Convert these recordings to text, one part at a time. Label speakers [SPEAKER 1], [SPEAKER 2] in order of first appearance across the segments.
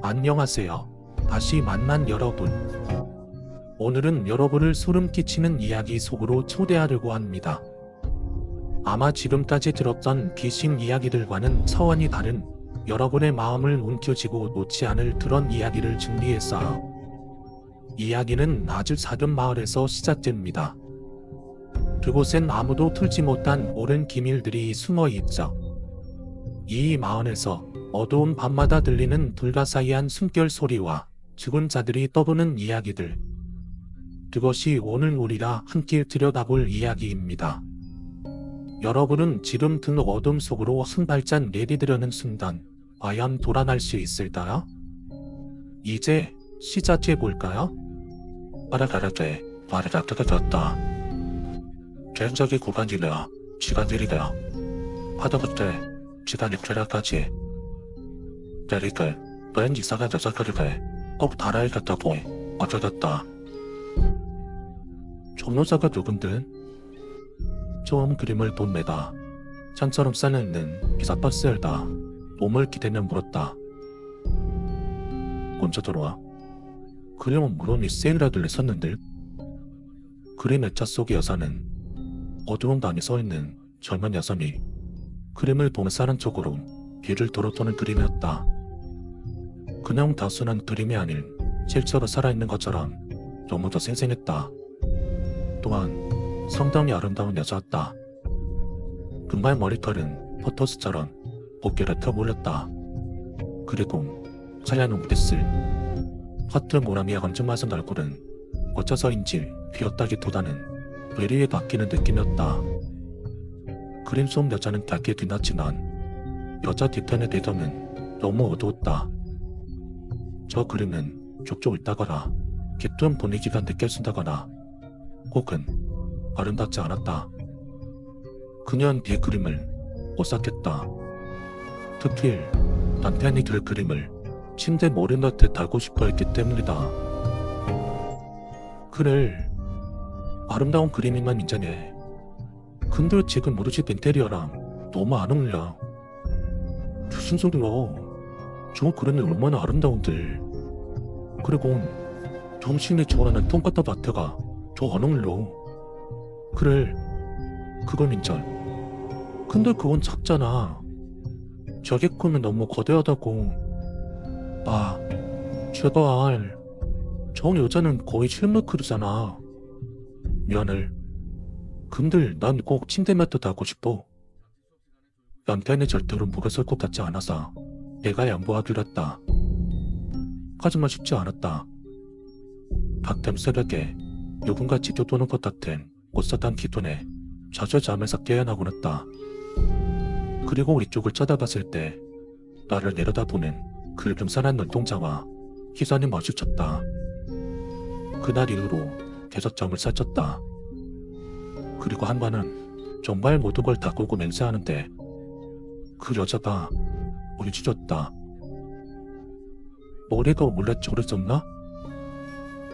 [SPEAKER 1] 안녕하세요. 다시 만난 여러분. 오늘은 여러분을 소름 끼치는 이야기 속으로 초대하려고 합니다. 아마 지금까지 들었던 귀신 이야기들과는 차원이 다른 여러분의 마음을 움켜쥐고 놓지 않을 그런 이야기를 준비했어요. 이야기는 아주 작은 마을에서 시작됩니다. 그곳엔 아무도 털지 못한 오랜 기밀들이 숨어 있죠. 이 마을에서 어두운 밤마다 들리는 불가사의한 숨결 소리와 죽은 자들이 떠도는 이야기들. 그것이 오늘 우리가 함께 들여다볼 이야기입니다. 여러분은 지금 등 어둠 속으로 한 발짝 내디드려는 순간 과연 돌아날 수 있을까요? 이제 시작해 볼까요? 빠라가라게 빠라가라가다 개인적인 구간이라 시간들이다 파도부터 시간이 퇴라까지 때리게 웬 이상한 여자들이게 꼭 달아야겠다고 어쩌겠다 전노자가 누군데? 처음 그림을 봅니다. 찬처럼 쌓여있는 기사박스열다. 몸을 기대며 물었다. 먼저 들어와. 그림은 물론이 세일이라도 냈었는데 그림 액자 속의 여자는 어두운 방에 서있는 젊은 여성이 그림을 사람 쪽으로 귀를 돌아도는 그림이었다. 그냥 단순한 그림이 아닌 실제로 살아있는 것처럼 너무 더 생생했다. 또한 상당히 아름다운 여자였다. 금발 머리털은 포토스처럼 어깨를 펴 올렸다. 그리고 차려놓은 무대슬 하트 모나미와 건증맞은 얼굴은 어째서인지 비었다기보다는 외리에 바뀌는 느낌이었다. 그림 속 여자는 밝게 빛났지만 여자 뒤편의 대점은 너무 어두웠다. 저 그림은 족족 읽다거나 깊은 분위기가 느껴진다거나 혹은 아름답지 않았다. 그녀는 뒤 그림을 오싹했다. 특히 남편이 들 그림을 침대 모래너트에 달고 싶어 했기 때문이다. 그래, 아름다운 그림이만 인정해. 근데 지금 집 인테리어랑 너무 안 어울려. 무슨 소리야? 저 그림이 얼마나 아름다운데. 그리고 정신이 저라는 똥같다 마트가 저 안 어울려. 그래, 그건 인정. 근데 그건 작잖아. 저게 크면 너무 거대하다고. 아, 제발. 저 여자는 거의 실물크루잖아. 미안해. 근데 난꼭 침대 매트 타고 싶어. 남편이 절대로 물어설 것 같지 않아서 내가 양보하기로 다 하지만 쉽지 않았다. 가끔 새벽에 누군가 지켜도는 것 같은 못사단 기톤에 자주 잠에서 깨어나곤 했다. 그리고 우리 쪽을 쳐다봤을 때 나를 내려다보는 그 름산한 눈동자와 희선이 마주쳤다. 그날 이후로 계속 점을 살쪘다. 그리고 한 번은 정말 모든 걸다 끄고 맹세하는데 그 여자가 우리 찢었다. 머리가 몰래 저랬었나?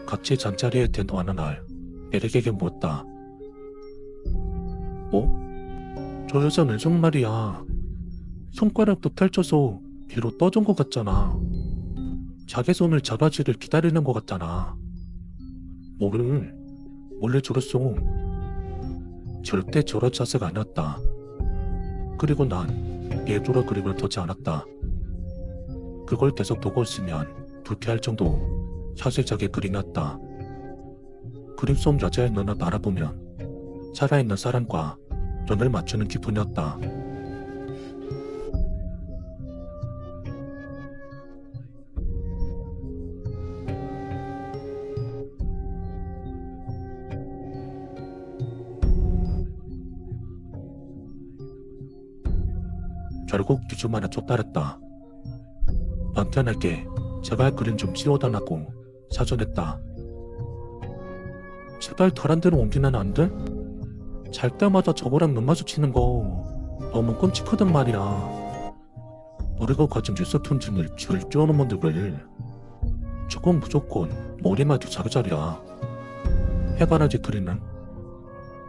[SPEAKER 1] 같이 든 어느 날 에릭에게 묻었다. 뭐? 저 여자 는 정말이야. 손가락도 펼쳐서 뒤로 떠준 것 같잖아. 자기 손을 잡아주길 기다리는 것 같잖아. 뭐를 원래 저랬어. 절대 저런 자세가 아니었다. 그리고 난 예조로 그림을 두지 않았다. 그걸 계속 보고 있으면 불쾌할 정도 사실적인 그림이었다. 그림 속 여자의 눈을 바라보면 살아있는 사람과 눈을 맞추는 기분이었다. 결국 2주 만에 쫓달했다. 남편에게 제발 그림 좀 치워달라고 사전했다. 제발 다른 데로 옮기면 안 돼? 잘 때마다 저거랑 눈 마주치는 거 너무 끔찍하단 말이야. 우리가 가진 뉴스톤진을 줄 띄워놓으면 왜? 저건 무조건 머리마디 자기자리야. 해바라지 그리는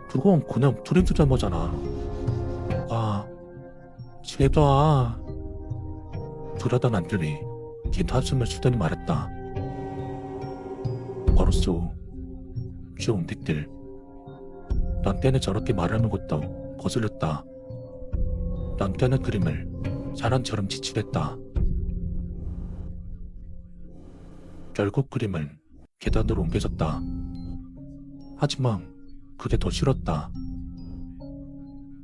[SPEAKER 1] 그건 그냥 프린트 잘못잖아. 아, 제발. 그러다 남편이 긴 한숨을 쉬더니 말했다. 바로소 주홍빛들 난 때는 저렇게 말하는 것도 거슬렸다. 난 때는 그림을 사람처럼 지출했다. 결국 그림은 계단으로 옮겨졌다. 하지만 그게 더 싫었다.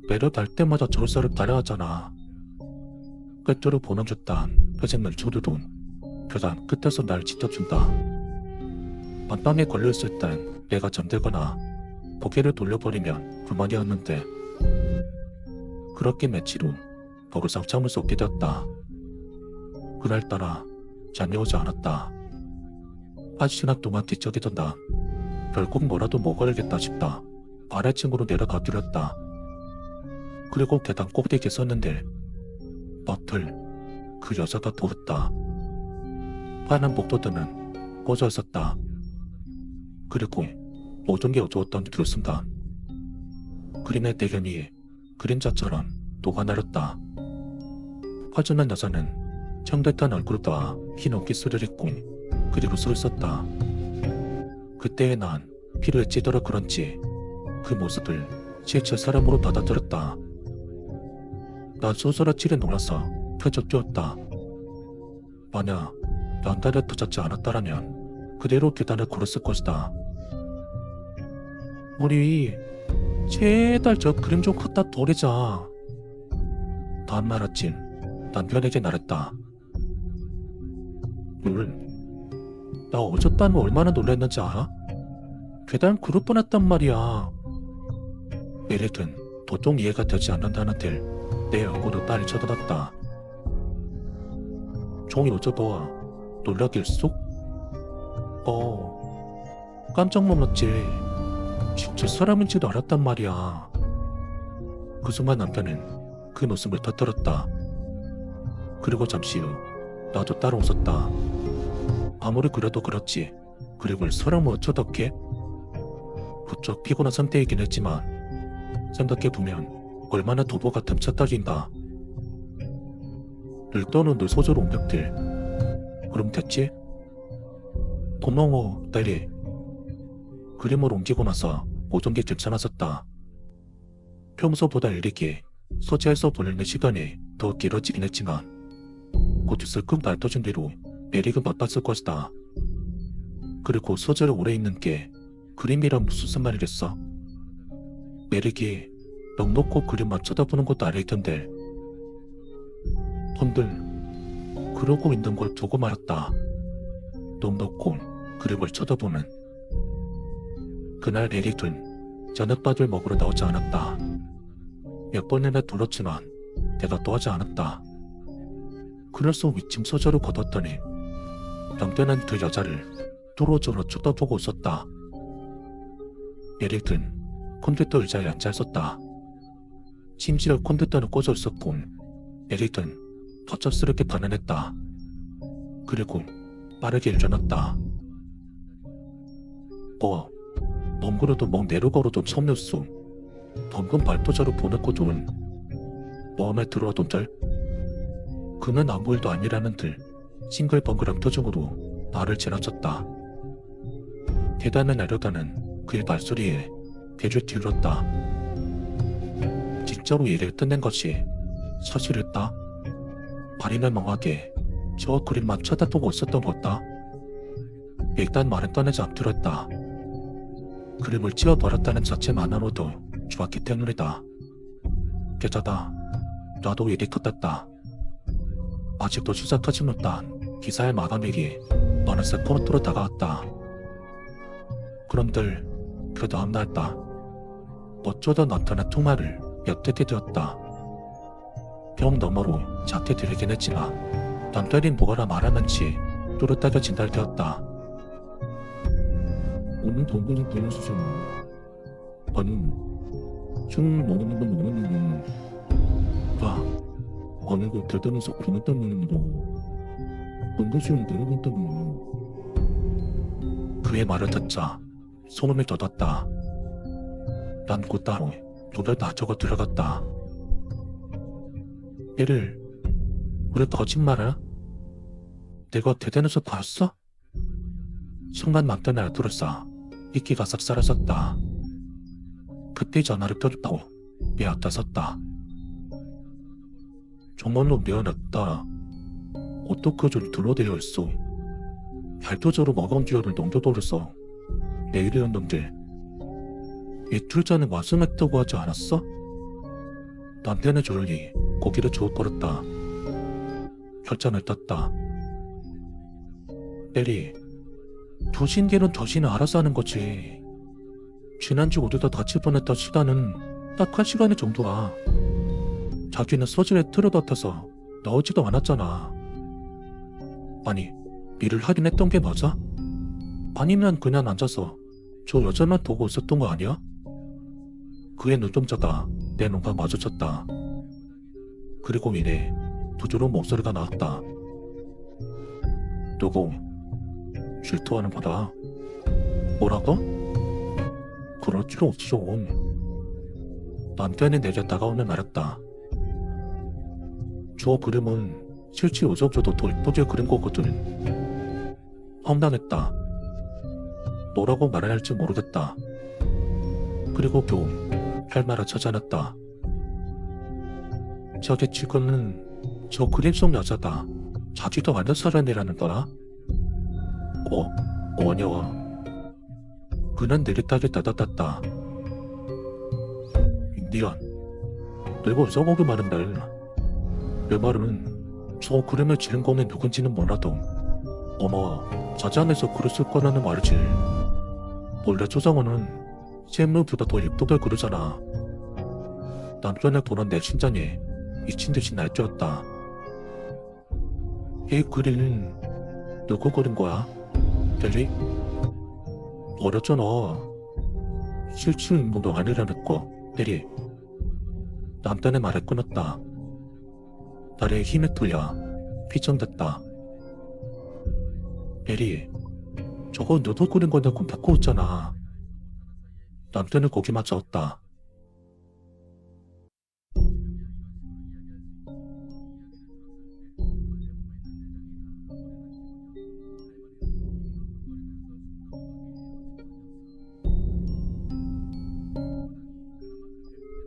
[SPEAKER 1] 내려갈 때마다 절사를 따라하잖아. 끝으로 보내줬단 회생을 조르돈 계단 끝에서 날 지켜준다. 안방에 걸려있을 땐 내가 잠들거나 고개를 돌려버리면 그만이었는데 그렇게 며칠 후 버릇상 참을 수 없게 되었다. 그날따라 잠이 오지 않았다. 한 시간 동안 뒤척이던 나 결국 뭐라도 먹어야겠다 싶다. 아래층으로 내려가기로 했다. 그리고 계단 꼭대기에 섰는데 버틀 그 여자가 보였다. 파란 복도등은 꺼져 있었다. 그리고 모든 게 어두웠던 그 순간 그림의 대견 위에 그림자처럼 녹아내렸다. 화준한 여자는 청백한 얼굴과 흰 옷깃소리를 입고 그리고 서 있었다. 그때의 난 피를 찌더라 그런지 그 모습을 실제 사람으로 받아들였다. 난 소설아치를 놀라서 펴져 뛰었다. 만약 난달에 도착지 않았다라면 그대로 계단을 걸었을 것이다. 우리 제발 저 그림 좀 걷다 버리자. 다음날 아침 남편에게 말했다. 물, 나 어제 밤에 얼마나 놀랐는지 알아? 계단 그룹 뻔했단 말이야. 메릭은 도통 이해가 되지 않는다는 듯 내 얼굴을 빨리 쳐다봤다. 종이 어쩌봐 놀라길 쏙? 어, 깜짝 놀랐지. 진짜 사람인지도 알았단 말이야. 그 순간 남편은 그 모습을 터뜨렸다. 그리고 잠시 후 나도 따라 웃었다. 아무리 그래도 그렇지. 그리고 사람을 어쩌다게? 부쩍 피곤한 상태이긴 했지만 생각해보면 얼마나 도보 같은 찻떡인가. 늘 떠는 늘 소절 옹벽들. 그럼 됐지? 고마워, 딸이. 그림을 옮기고 나서 모든 게 괜찮아졌다. 평소보다 일리게 소지해서 보내는 시간이 더 길어지긴 했지만 곧 슬쩍 날떠진 뒤로 메릭은 바빴을 것이다. 그리고 소재를 오래 있는 게 그림이란 무슨 말이겠어? 메릭이 넉넉고 그림만 쳐다보는 것도 아닐 텐데 돈들 그러고 있는 걸 두고 말았다. 넉넉고 그림을 쳐다보는 그날 메릭은 저녁밥을 먹으러 나오지 않았다. 몇 번이나 내가 또 하지 않았다. 그래서 위침 소절을 거뒀더니 병되는 그 여자를 뚜로저로 쳐다보고 있었다. 메릭은 컴퓨터 의자에 앉아 있었다. 심지어 컴퓨터는 꺼져 있었고 메릭은 터쩍스럽게 반응했다. 그리고 빠르게 일어났다. 어, 덩그러도 멍 내려걸어도 섬렸소. 덩근 발도자로 좋은 마음에 들어하던 짤. 그는 아무 일도 아니라는 듯 싱글벙글한 표정으로 나를 지나쳤다. 계단을 내려가는 그의 발소리에 귀를 기울였다. 진짜로 일을 끝낸 것이 사실일까? 발인을 멍하게 저 그림만 쳐다보고 있었던 것다. 일단 말은 않기로 했다. 그림을 지워버렸다는 자체만으로도 좋았기 때문이다. 게다가 나도 일이 끝났다. 아직도 시작하지 못한 기사의 마감일이 어느새 코너트로 다가왔다. 그런들 그 다음날다. 어쩌다 나타난 통화를 엿듣게 되었다. 병 너머로 작게 들리긴 했지만 남편이 뭐라 말하는지 뚜렷하게 진달되었다. 오늘 동근이 보여주셨나? 아니, 술 먹는 거 먹는 거. 와, 어느 그 대단해서 보냈다는 거. 은근시험 내려갔다고. 그의 말을 듣자 소름이 돋았다. 난 곧 따로 눈을 낮추고 들어갔다. 얘를 우리 거짓말을? 내가 대단해서 봤어? 순간 막던 알투르사 이끼가 싹 사라졌다. 그때 전화를 켜줬다고 빼앗다 섰다. 정말로 미안했다. 어떻게 좀 둘러대어 있어. 발도저로 먹은 뒤를 넘겨버렸어. 내일이었는데 이틀 전에 말씀했다고 하지 않았어? 남편의 조용히 고기를 주워버렸다. 결정을 떴다. 에리, 두신계는 저신을 알아서 하는 거지. 지난주 오르다 다칠 뻔했던 시간은 딱 한 시간의 정도야. 자기는 서질에 틀어다쳐서 나오지도 않았잖아. 아니, 일을 하긴 했던 게 맞아? 아니면 그냥 앉아서 저 여자만 보고 있었던 거 아니야? 그의 눈동자가 내 눈과 마주쳤다. 그리고 이내 부드러운 목소리가 나왔다. 누구 질투하는 거다. 뭐라고? 그럴 필요 없어. 남편이 내게 다가오는 말했다. 저 그림은 실제 여자보다 더 이쁘게 그린 거거든. 황당했다. 뭐라고 말해야 할지 모르겠다. 그리고 겨 말을 찾아냈다. 저게 지금은 저 그림 속 여자다. 자기도 완전 사람이라는 거라. 어, 어려워. 그는 느릿하게 따다땄다. 미안. 내가 써보기 말은데. 내 말은 저 그림의 주인공이 누군지는 몰라도 어머 자잔해서 그랬을 거라는 말이지. 원래 조장원은 샘물보다 더 예쁘게 그리잖아. 남편의 보는 내 심장에 미친 듯이 날뛰었다. 이 그림은 누구 그린 거야? 델리? 어렸잖아. 실질 인물도 아니라는 거, 델리. 남편의 말에 끊었다. 나의 힘에 뚫려 피정됐다. 델리, 저거 누구 그린 거냐고 묻고 있잖아. 남편은 고기만 저었다.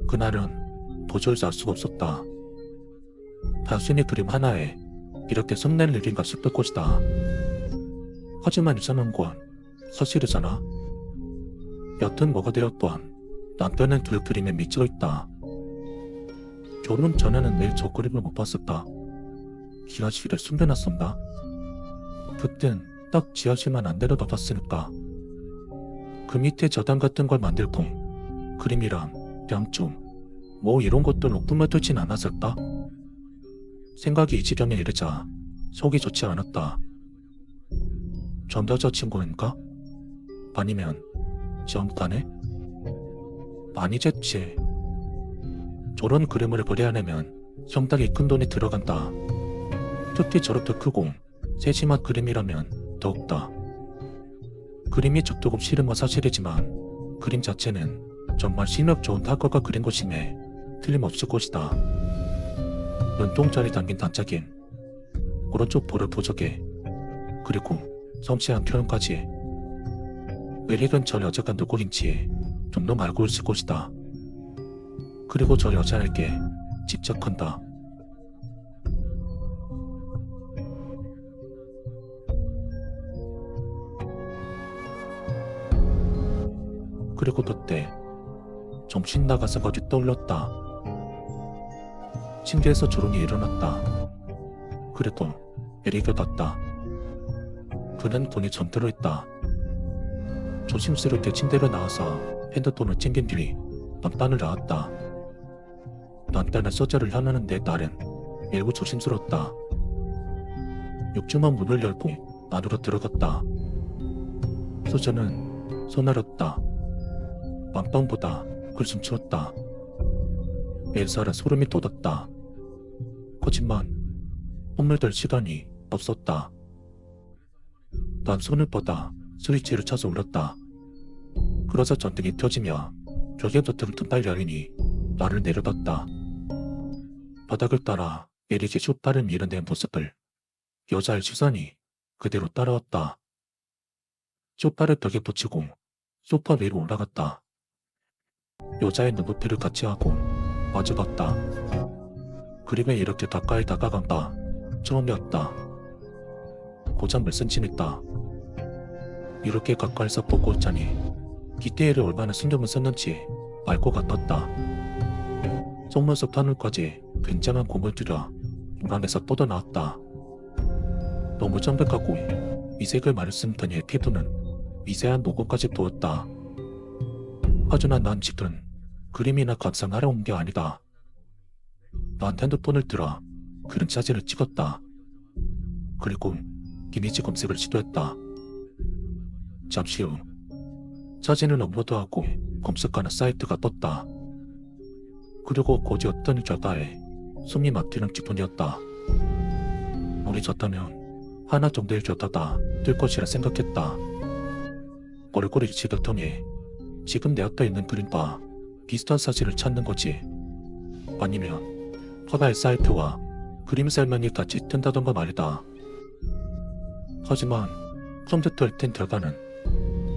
[SPEAKER 1] 그날은 도저히 잘 수가 없었다. 단순히 그림 하나에 이렇게 성내는 일인가 싶을 것이다. 하지만 이상한 건 사실이잖아. 여튼 뭐가 되었던 남편은 둘 그림에 미쳐 있다. 결혼 전에는 매일 저 그림을 못 봤었다. 지하실에 숨겨놨었나? 그땐 딱 지하실만 안 데려다 봤으니까. 그 밑에 저당 같은 걸 만들고 그림이랑 양좀 뭐 이런 것도 높음을 두진 않았을까? 생각이 이 지경에 이르자 속이 좋지 않았다. 전도자 친구인가? 아니면 정단에? 많이 쟀지. 저런 그림을 그려내면 상당히 큰 돈이 들어간다. 특히 저렇게 크고 세심한 그림이라면 더욱다. 그림이 적도급 싫은 건 사실이지만 그림 자체는 정말 심력 좋은 타거가 그린 것임에 틀림없을 것이다. 눈동자리 담긴 단짝인 오른쪽 볼을 보조개 그리고 섬세한 표현까지 에릭은 저 여자가 누구인지 좀 더 알고 있을 것이다. 그리고 저 여자에게 집착한다. 그리고 그때 정신 나가서 거기 떠올렸다. 침대에서 조용히 일어났다. 그래도 에릭을 봤다. 그는 돈이 전들어 있다. 조심스럽게 침대로 나와서 핸드폰을 챙긴 뒤 남단을 나왔다. 남단의 서재를 향하는 내 딸은 일부 조심스럽다. 육중한 문을 열고 안으로 들어갔다. 소자는 서늘했다. 밤밤보다 글숨 치웠다. 엘사라 소름이 돋았다. 하지만 헛물될 시간이 없었다. 난 손을 뻗어 스위치를 쳐서 울었다. 그러자 전등이 켜지며 벽에부터 틈탈 여인이 나를 내려봤다. 바닥을 따라 에릭이 쇼파를 밀어낸 모습을 여자의 시선이 그대로 따라왔다. 소파를 벽에 붙이고 소파 위로 올라갔다. 여자의 눈높이를 같이 하고 마주봤다. 그림에 이렇게 가까이 다가간다. 처음이었다. 몇 센치미터. 이렇게 가까이서 보고 있자니 기대에를 얼마나 신경을 썼는지 알 것 같았다. 속눈썹 하늘까지 굉장한 공을 들여 눈안에서 뻗어나왔다. 너무 정백하고 미색을 의 피부는 미세한 노고까지 보였다. 하지만 난 지금 그림이나 감상하러 온게 아니다. 난 핸드폰을 들어 그런 사진을 찍었다. 그리고 이미지 검색을 시도했다. 잠시 후 사진을 업로드하고 검색하는 사이트가 떴다. 그리고 곧이 어떤 결과에 숨이 막히는 기분이었다. 우리 졌다면 하나 정도의 결과가 뜰 것이라 생각했다. 얼굴 일치를 통해 지금 내 앞에 있는 그림과 비슷한 사진을 찾는 거지. 아니면 하나의 사이트와 그림 설명이 같이 뜬다던가 말이다. 하지만 컴퓨터에 뜬 결과는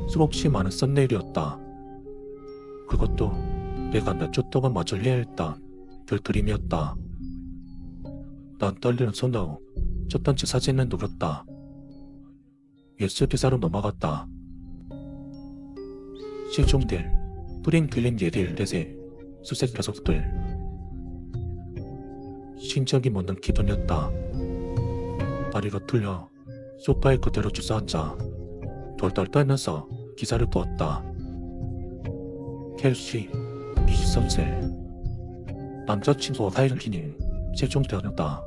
[SPEAKER 1] 수없이 많은 썸네일이었다. 그것도 내가 몇 주 동안 마저 해야 했던 그 그림이었다. 난 떨리는 손으로 첫 번째 사진을 누렸다. 예스 기사로 넘어갔다. 실종될 뿌린 그림 예딜 넷의 수색 녀석들. 심장이 멎는 기분이었다. 다리가 틀려 소파에 그대로 주저앉아 돌돌 떨면서 기사를 보았다. 켈시 23세 남자친구와 하일킨이 실종되었다.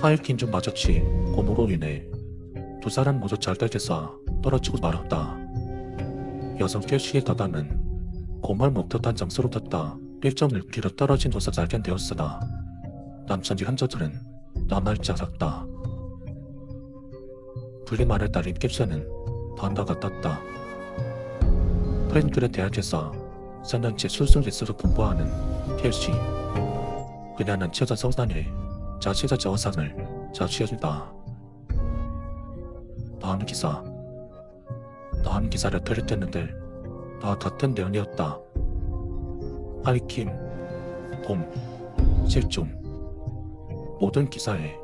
[SPEAKER 1] 하일킨 좀 마주치 고무로 인해 두 사람 모두 잘되게서 떨어지고 말았다. 여성 켈시의 가다는 고말 목격한 장소로 탔다 1.1km 떨어진 곳에 발견되었으나 남천지 환자들은 남날지 않았다. 불리말에 따른 캡션은 다음과 같았다. 프랭클의 대학에서 4년째 술술리스로 공부하는 켈시. 그녀는 처자 성산에 자신의 저상을 자취해준다. 다음 기사. 다음 기사를 펼쳤는데 다 같은 내용이었다. 하이킴, 봄, 실종. 모든 기사에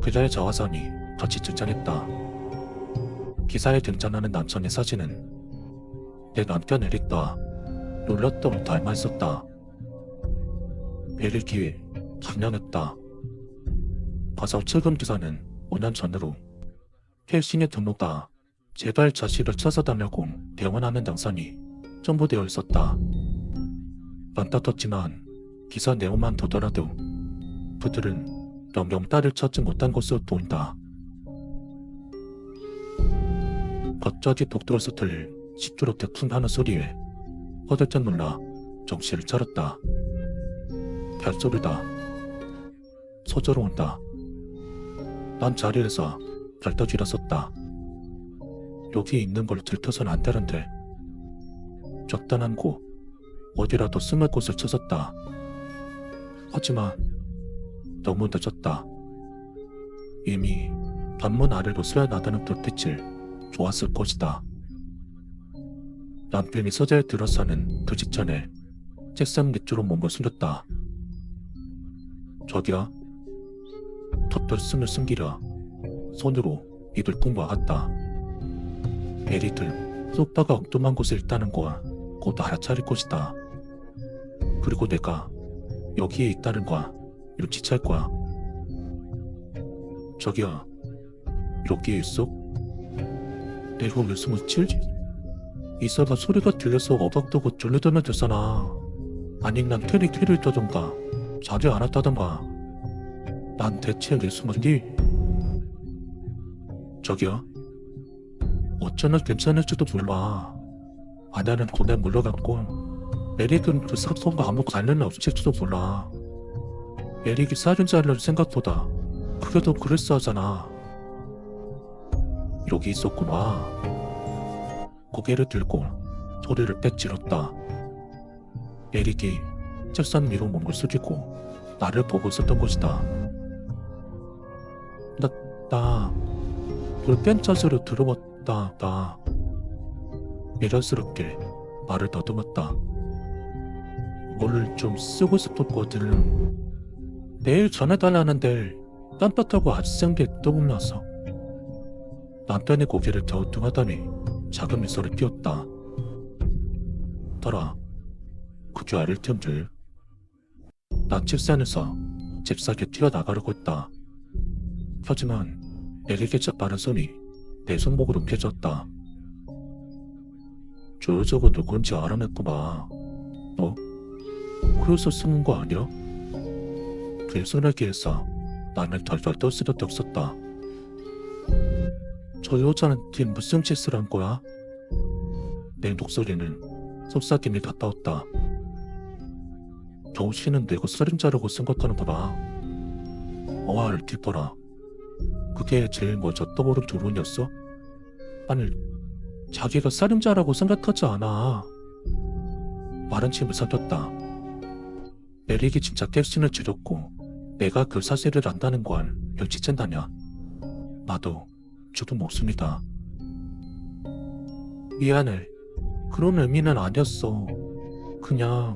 [SPEAKER 1] 그녀의 저화선이 같이 등장했다. 기사에 등장하는 남성의 사진은 내 남편 에릭과 놀랐던 닮아 있었다. 베릴 기회 작년했다. 가서 최근 기사는 5년 전으로 켈신의 등록다 제발 자식을 찾아달라고 대원하는 당선이 첨부되어 있었다. 안타깝지만 기사 내용만 보더라도 그들은 영영 딸을 찾지 못한 것으로 보인다. 갑자기 독도에서 들릴 식주로 대풍하는 소리에 허들짝 놀라 정신을 차렸다. 별소리다. 서저로 온다. 난 자리에서 발떡 일어섰다. 여기 있는 걸 들켜선 안 되는데. 적당한 곳, 어디라도 숨을 곳을 찾았다. 하지만 너무 늦었다. 이미 반문 아래로 쏘여나가는 불빛을 좋았을 것이다. 남편이 서재에 들어서는 그 직전에 책상 밑으로 몸을 숨겼다. 저기야. 덧돌 숨을 숨기려 손으로 입을 꾹 막았다. 에리들 소파가 엉뚱한 곳에 있다는 거야. 곧 알아차릴 것이다. 그리고 내가 여기에 있다는 거야. 눈치챌 거야. 저기야. 여기에 있어? 왜 숨을 칠지? 이사가 소리가 들려서 어박도고 졸려들면 되잖아. 아니 난 테리 키를 떠던가 자지 않았다던가. 난 대체 왜 숨었니? 저기요. 어쩌면 괜찮을지도 몰라. 아내는 고대 물러갔고 에릭은 그 사건과 아무 관련이 없을지도 몰라. 에릭이 살인자를 생각보다 그게 더 그럴싸하잖아. 여기 있었구나. 고개를 들고 소리를 빽 질렀다. 에릭이 책상 위로 몸을 숙이고 나를 보고 있었던 것이다. 나 나 불펜 찾으러 들어왔다 나 미련스럽게 말을 더듬었다 뭘좀 쓰고 싶었거든 내일 전해달라는데 딴뜻하고 아주 생게 떠올라서 남편의 고개를 갸우뚱하더니 작은 미소를 띄었다 딸아 그게 알을 텐데 난 책상에서 잽싸게 뛰어나가려고 했다. 하지만 에릭의 재빠른 손이 내 손목을 움켜쥐었다 저 여자가 누군지 알아냈구나 어? 그래서 쓰는 거 아니야? 그 소나기에서 나를 덜덜 떠쓰렸다 없었다 저 여자한테 무슨 짓을 한 거야? 내 목소리는 속삭임이 가까웠다. 정신은 내가 살인자라고 생각하는 거다 어와를 뒷보라. 그게 제일 먼저 떠오른 두론이었어? 아니 자기가 살인자라고 생각하지 않아. 말은 침을 삼켰다. 에릭이 진짜 택시를 지렸고 내가 그 사실을 안다는 걸 눈치챈다냐? 나도 죽은 목숨이다 미안해 그런 의미는 아니었어 그냥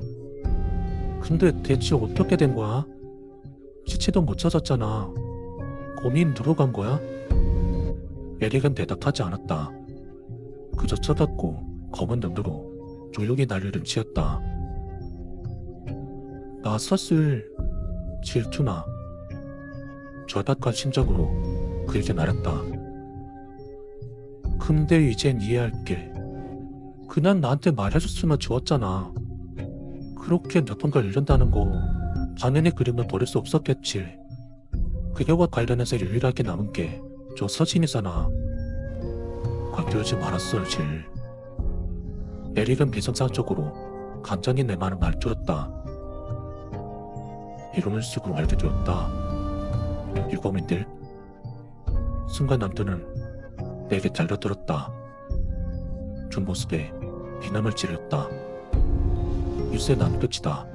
[SPEAKER 1] 근데 대체 어떻게 된 거야? 시체도 못 찾았잖아 고민 누르간 거야? 에릭은 대답하지 않았다 그저 쳐다고 검은 눈으로 조용히 나를 눈치였다 나 사실 질투나 절박한 심정으로 그에게 말했다. 근데 이젠 이해할게. 그냥 나한테 말해줬으면 좋았잖아. 그렇게 몇 번가 잃는다는 거 당연히 그림을 버릴 수 없었겠지. 그녀와 관련해서 유일하게 남은 게 저 서신이잖아. 관두지 말았어야지. 에릭은 비정상적으로 간절히 내 말을 말들었다. 이름을 쓰고 알게 되었다. 유검인들. 순간 남편은 내게 달려들었다. 준 모습에 비난을 지렸다. 일세 난 끝이다.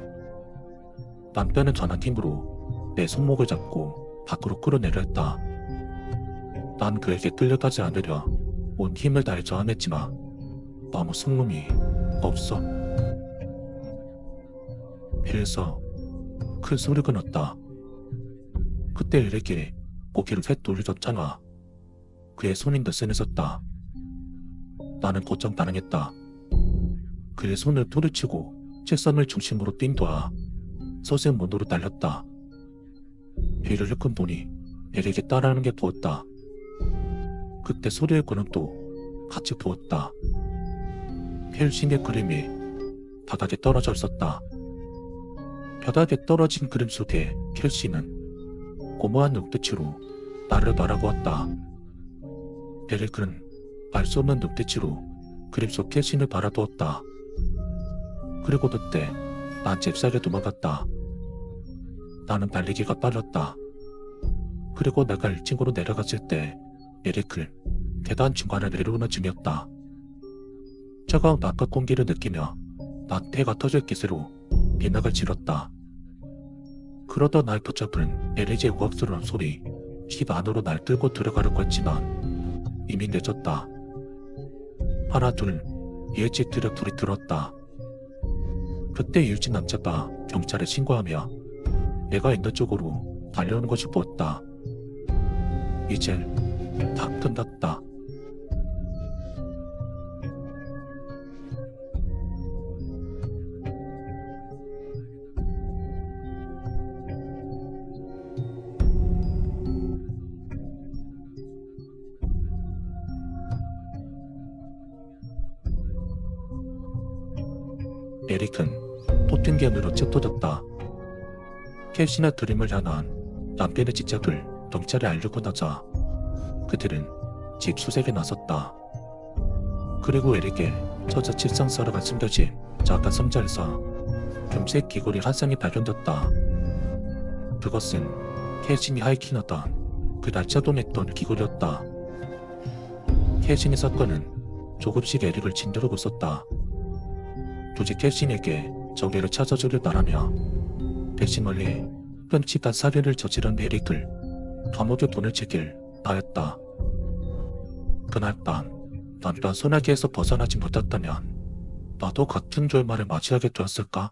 [SPEAKER 1] 남편은 전한 힘으로 내 손목을 잡고 밖으로 끌어내려 했다. 난 그에게 끌려가지 않으려 온 힘을 다해 저항했지만 너무 숨음이 없어. 배에서 큰 소리가 났다. 그때 에릭이 고개를 셋 돌려줬잖아. 그의 손이 더 세해졌다. 나는 곧장 반응했다. 그의 손을 돌이치고 책상을 중심으로 뛴 도아 서세 문으로 달렸다. 배를 힐끔 보니 에릭이 따라하는 게 보였다. 그때 소리의 근육도 같이 부었다. 펠싱의 그림이 바닥에 떨어져 있었다. 바닥에 떨어진 그림 속에 켈시는 고모한 눈빛으로 나를 바라보았다. 베르크는 알 수 없는 눈빛으로 그림 속 켈시를 바라보았다. 그리고 그때 난 잽싸게 도망갔다. 나는 달리기가 빨랐다. 그리고 내가 1층으로 내려갔을 때 에리클 계단 중간에 내려오는 중이었다. 차가운 바깥 공기를 느끼며 난 태가 터질 기세로 비낙을 치렀다. 그러다 날 붙잡은 에리지의 우악스러운 소리 집 안으로 날 끌고 들어가려고 했지만 이미 늦었다. 하나 둘 일찍 들여 둘이 들었다. 그때 일진 남자가 경찰에 신고하며 내가 있는 쪽으로 달려오는 것이 보였다. 이젠 다 끝났다. 에릭은 포팅견으로 찌어졌다. 캡시나 드림을 향한 남편의 지적을 경찰에 알리고 나자 그들은 집 수색에 나섰다. 그리고 에릭의 저자 칠상서로가 숨겨진 작은 상자에서 금색 귀걸이 한 쌍이 발견됐다. 그것은 캐신이 하이킹하던 그날 차돈했던 귀걸이었다. 캐신의 사건은 조금씩 에릭을 진두르고 있었다. 도직 캐신에게 정의를 찾아주길 바라며 대신 멀리 끔찍한 살해를 저지른 에릭을 감옥에 보내치길 나였다. 그날 밤, 나랑 소나기에서 벗어나지 못했다면 나도 같은 졸말을 맞이하게 되었을까?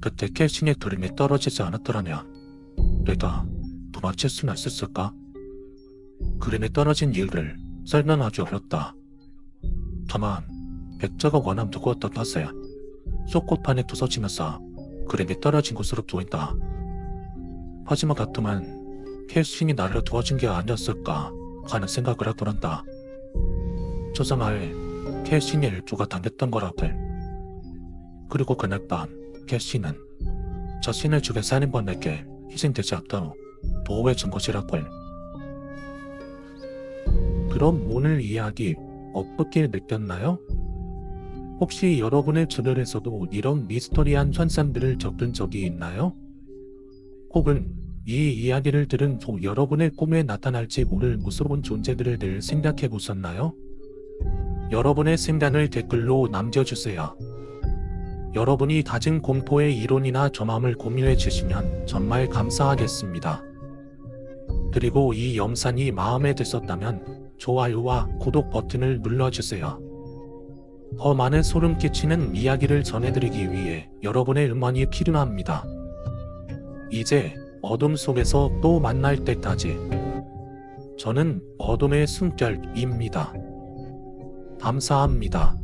[SPEAKER 1] 그때 캐신의 그림이 떨어지지 않았더라면 내가 도망칠 수는 있었을까? 그림이 떨어진 이유를 설명 아주 어렵다. 다만 백자가 워낙 무거웠던 탓에 속꽃판에 부서지면서 그림이 떨어진 곳으로 보인다. 하지만 가끔은 캐신이 나를 도와준 게 아니었을까 하는 생각을 하더란다. 조사마을 캐신의 일조가 당했던 거라들. 그리고 그날 밤 캐신은 자신을 죽인 살인범에게 희생되지 않도록 보호해준 것이라걸. 그럼 오늘 이야기 어떻게 느꼈나요? 혹시 여러분의 주변에서도 이런 미스터리한 현상들을 겪은 적이 있나요? 혹은 이 이야기를 들은 후 여러분의 꿈에 나타날지 모를 무서운 존재들을 늘 생각해 보셨나요? 여러분의 생각을 댓글로 남겨주세요. 여러분이 가진 공포의 이론이나 점함을 공유해 주시면 정말 감사하겠습니다. 그리고 이 영상이 마음에 드셨다면 좋아요와 구독 버튼을 눌러주세요. 더 많은 소름 끼치는 이야기를 전해드리기 위해 여러분의 응원이 필요합니다. 이제 어둠 속에서 또 만날 때까지 저는 어둠의 숨결입니다. 감사합니다.